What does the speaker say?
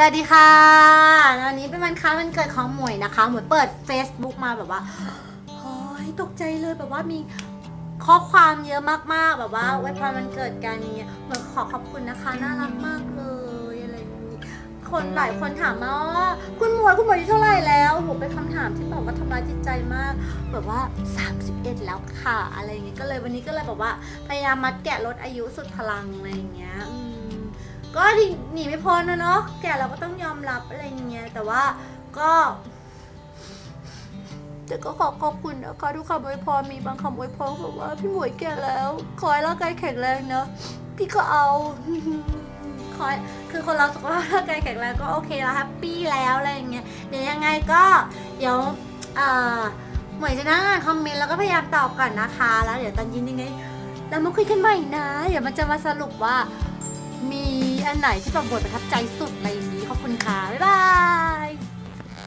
สวัสดีค่ะวันนี้เป็นวันคล้ายวันเกิดของหมวยนะคะหมวยเปิด Facebook มาแบบว่าโอ้ยตกใจเลยแบบว่ามีข้อความเยอะมากๆ แบบว่าไว้พรวันเกิดกันอย่างเงี้ยหมวยขอขอบคุณนะคะน่ารักมากเลยอะไรอย่างนี้คนหลายคนถามมาว่าคุณหมวยคุณหมวยอายุเท่าไหร่แล้วโหเป็นคำถามที่แบบว่าทำร้ายจิตใจมาก แบบว่า 31 แล้วค่ะ อะไรอย่างเงี้ยก็เลยวันนี้ก็เลยแบบว่าพยายามมัดแกะลดอายุสุดพลังอะไรอย่างเงี้ย ก็หนีไม่พ้นนะเนาะแก่เราก็ต้องยอมรับอะไรอย่างเงี้ยแต่ว่าก็แต่ก็ขอขอบคุณนะคะทุกคำอวยพรมีบางคำอวยพรบอกว่าพี่หมวยแก่แล้วขอให้ร่างกายแข็งแรงเนาะพี่ก็เอาขอให้คือคนเราสุขภาพร่างกายแข็งแรงก็โอเคแล้วแฮปปี้แล้วอะไรอย่างเงี้ยเดี๋ยวยังไงก็เดี๋ยวเอ่อหมวยจะนั่งอ่านคอมเมนต์แล้วก็พยายามตอบก่อนนะคะ แล้วเดี๋ยวตอนยินยังไงเรามาคุยกันใหม่นะ เดี๋ยวมันจะมาสรุปว่ามี อันไหนที่ปแบบบทประทับใจสุดในนี้ขอบคุณค่ะบ๊ายบาย